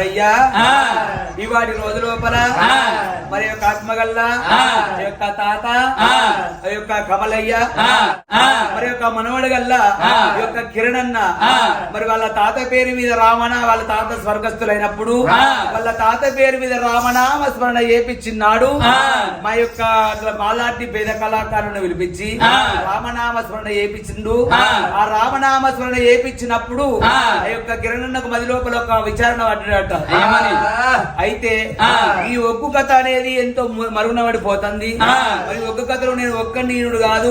అయ్యా ఇవాటి రోజు లోపల ఆత్మగల్ల యొక్క తాత ఈ యొక్క కమలయ్య మరి యొక్క మనవడు గల్ల యొక్క కిరణన్న మరి వాళ్ళ తాత పేరు మీద రామణ వాళ్ళ తాత స్వర్గస్థులైనప్పుడు వాళ్ళ తాత పేరు మీద రామనామ స్మరణ చేపించినాడు మా యొక్క మాలాంటి పేద కళాకారులను పిలిపించి రామనామ స్మరణ చేపించిండు. ఆ. రామనామ స్మరణ చేపించినప్పుడు ఆ. యొక్క కిరణన్నకు మది లోపల ఒక విచారణ పడ్డాడట? అయితే ఈ ఒగ్గు కథ అనేది ఎంతో మరుగున పడిపోతుంది మరి ఒగ్గు కథలో నేను ఒక్క నీనుడు కాదు.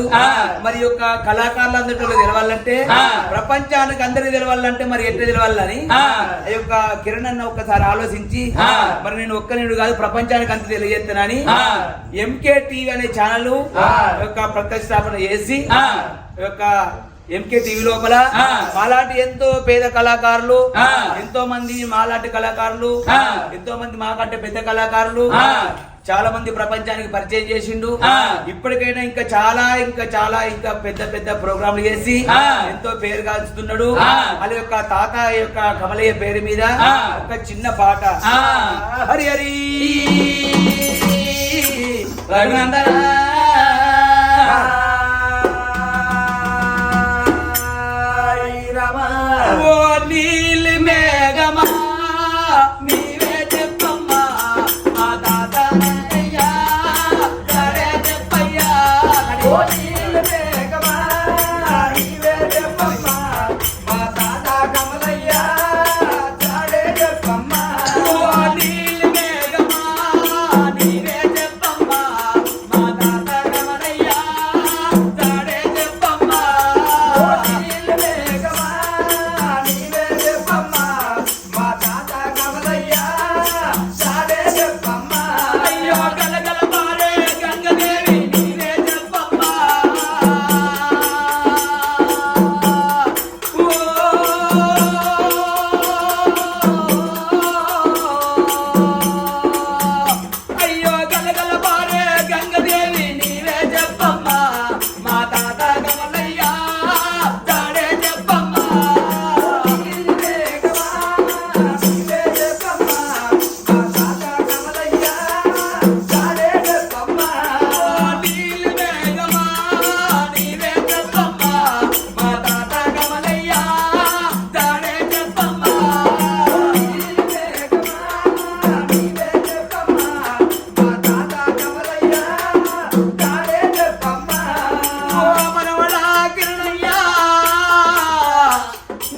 మరి యొక్క కళాకారులందరిలో తెలవాలంటే ప్రపంచానికి అందరికి తెలవాలంటే మరి ఎట్లా తెలవాలని ఆ. యొక్క కిరణ్ అన్న ఒక్కసారి ఆలోచించి మరి నేను ఒక్క నీడు కాదు ప్రపంచానికి అంత తెలియజేస్తానని ఎంకే టీవీ అనే ఛానల్ యొక్క ప్రతిష్టాపన చేసి యొక్క ఎంకే టీవీ లోపల మాలాంటి ఎంతో పేద కళాకారులు ఎంతో మంది మాలాంటి కళాకారులు ఎంతో మంది మాకంటే పెద్ద కళాకారులు చాలా మంది ప్రపంచానికి పరిచయం చేసిండు. ఇప్పటికైనా ఇంకా చాలా ఇంకా చాలా ఇంకా పెద్ద పెద్ద ప్రోగ్రాంలు చేసి ఎంతో పేరు కాల్చుతున్నాడు వాళ్ళ యొక్క తాత యొక్క కమలయ్య పేరు మీద ఒక చిన్న పాట. హరి హరి. ఓ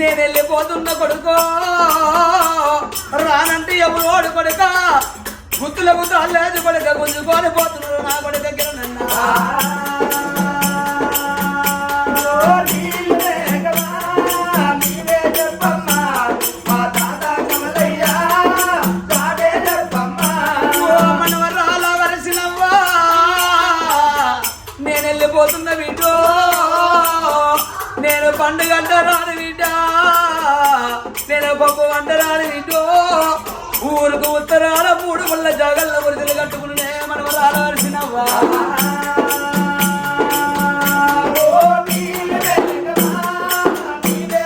నేను వెళ్ళిపోతున్న కొడుకో. రానంటే ఎవరోడు కొడుక? గుత్తులకు తాళ్ళేది కొడుక. గుంజుకొని పోతున్నారు నా కొడుక దగ్గర ఓ ఊరుకు ఉత్తరాల మూడు వల్ల జాగల్ల వరుసలు కట్టుకునే మనవరాల వరసినవ్వా ఓ నీలి పగ నీవే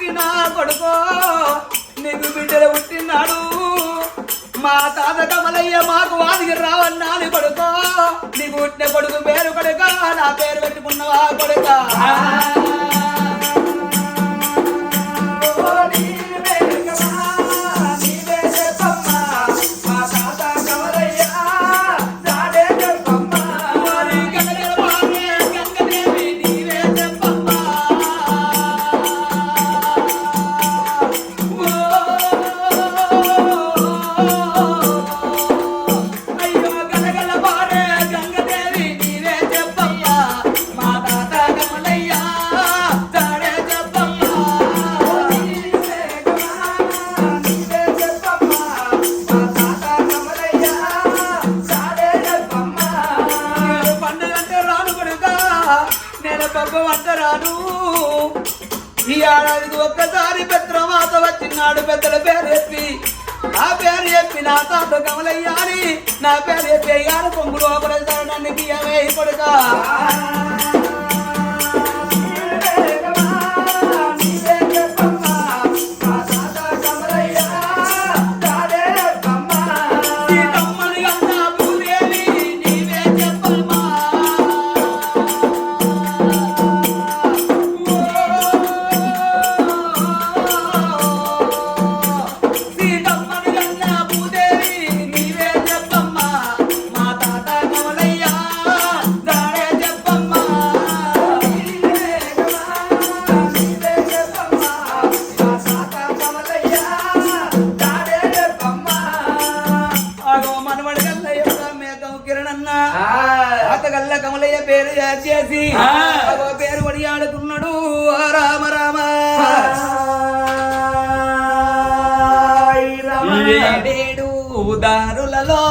పుట్టిన కొడుకో నీకు బిడ్డలు పుట్టినాడు మా తాత కమలయ్య మాకు వాదికి రావన్నాని కొడుకో. నీకు పుట్టిన కొడుకు పేరు కొడుక నా పేరు పెట్టుకున్నవా కొడుక? పంపమంటారాను ఈ ఏడాదికి ఒక్కసారి పెద్దమాత వచ్చినాడు పెద్దల పేరు చెప్పి. నా పేరు చెప్పి నా తాత కమలయ్య నా పేరు చెప్పి అయ్యారు పొంగులు ఒకరు నన్ను గియమే కొడుక తెల్ల కమలయ్య పేరు చేసి పేరు వడియాడుకున్నాడు రామ రామ. దారులలో